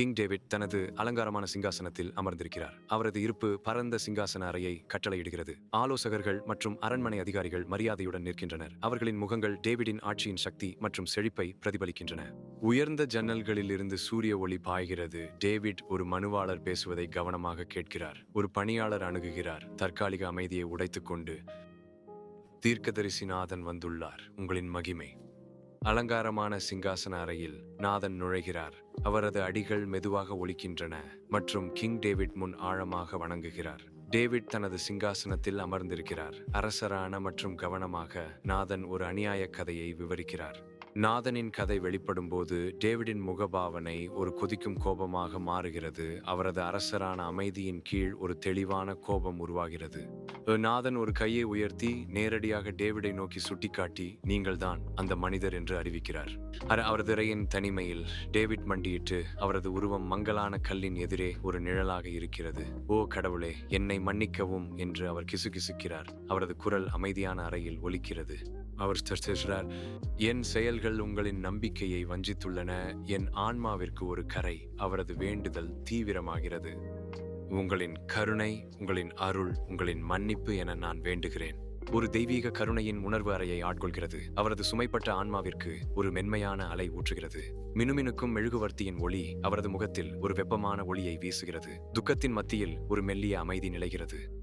King David தனது அலங்காரமான சிங்காசனத்தில் அமர்ந்திருக்கிறார். அவரது இருப்பு பரந்த சிங்காசன அறையை கட்டளையிடுகிறது. ஆலோசகர்கள் மற்றும் அரண்மனை அதிகாரிகள் மரியாதையுடன் நிற்கின்றனர். அவர்களின் முகங்கள் டேவிடின் ஆட்சியின் சக்தி மற்றும் செழிப்பை பிரதிபலிக்கின்றன. உயர்ந்த ஜன்னல்களில் இருந்து சூரிய ஒளி பாய்கிறது. டேவிட் ஒரு மனுவாளர் பேசுவதை கவனமாக கேட்கிறார். ஒரு பணியாளர் அணுகுகிறார். தற்காலிக அமைதியை உடைத்துக்கொண்டு தீர்க்கதரிசிநாதன் வந்துள்ளார். உங்களின் மகிமை. அலங்காரமான சிங்காசன அறையில் நாதன் நுழைகிறார். அவரது அடிகள் மெதுவாக ஒலிக்கின்றன மற்றும் கிங் டேவிட் முன் ஆழமாக வணங்குகிறார். டேவிட் தனது சிங்காசனத்தில் அமர்ந்திருக்கிறார். அரசரான மற்றும் கவனமாக நாதன் ஒரு அநியாய கதையை விவரிக்கிறார். நாதனின் கதை வெளிப்படும் போது டேவிடின் முகபாவனை ஒரு கொதிக்கும் கோபமாக மாறுகிறது. அவரது அரசரான அமைதியின் கீழ் ஒரு தெளிவான கோபம் உருவாகிறது. நாதன் ஒரு கையை உயர்த்தி நேரடியாக டேவிடை நோக்கி சுட்டிக்காட்டி நீங்கள்தான் அந்த மனிதர் என்று அறிவிக்கிறார். அர- அவரது இறையின் தனிமையில் டேவிட் மண்டியிட்டு அவரது உருவம் மங்கலான கல்லின் எதிரே ஒரு நிழலாக இருக்கிறது. ஓ கடவுளே என்னை மன்னிக்கவும் என்று அவர் கிசுகிசுக்கிறார். அவரது குரல் அமைதியான அறையில் ஒலிக்கிறது. அவர் என் செயல்கள் உங்களின் நம்பிக்கையை வஞ்சித்துள்ளன. என் ஆன்மாவிற்கு ஒரு கரை அவரது வேண்டுதல் தீவிரமாகிறது. உங்களின் கருணை உங்களின் அருள் உங்களின் மன்னிப்பு என நான் வேண்டுகிறேன். ஒரு தெய்வீக கருணையின் உணர்வு அறையை ஆட்கொள்கிறது. அவரது சுமைப்பட்ட ஆன்மாவிற்கு ஒரு மென்மையான அலை ஊற்றுகிறது. மினுமினுக்கும் மெழுகுவர்த்தியின் ஒளி அவரது முகத்தில் ஒரு வெப்பமான ஒளியை வீசுகிறது. துக்கத்தின் மத்தியில் ஒரு மெல்லிய அமைதி நிலைகிறது.